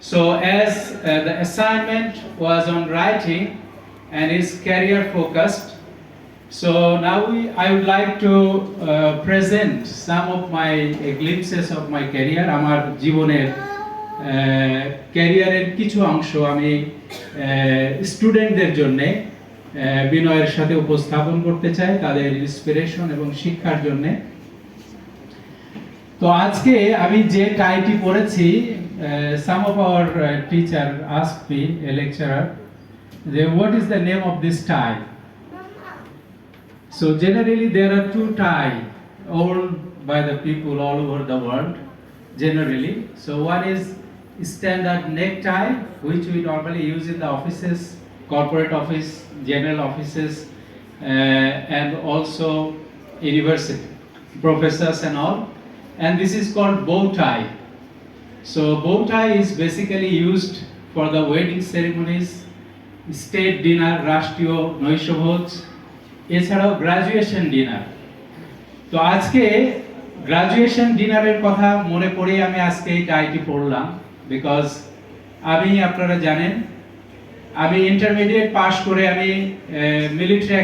So as uh, the assignment was on writing and is career focused, so now we, I would like to uh, present some of my uh, glimpses of my career, আমার জীবনের ক্যারিয়ারের কিছু অংশ আমি স্টুডেন্টদের জন্যে বিনয়ের সাথে উপস্থাপন করতে চাই তাদের ইন্সপিরেশন এবং শিক্ষার জন্যে তো আজকে আমি যে টাইটি পড়েছি Uh, some of our uh, teacher asked me, a lecturer, what is the name of this tie? So generally there are two tie owned by the people all over the world, generally. So one is standard necktie, which we normally use in the offices, corporate office, general offices, uh, and also university, professors and all. And this is called bow tie. So bow tie is basically used for the wedding ceremonies, state dinner, রাষ্ট্রীয় নৈশভোজ এছাড়াও graduation dinner তো আজকে graduation ডিনারের কথা মনে পড়ে আমি আজকে এই টাইটি পড়লাম বিকজ আমি আপনারা জানেন আমি ইন্টারমিডিয়েট পাশ করে আমি মিলিটারি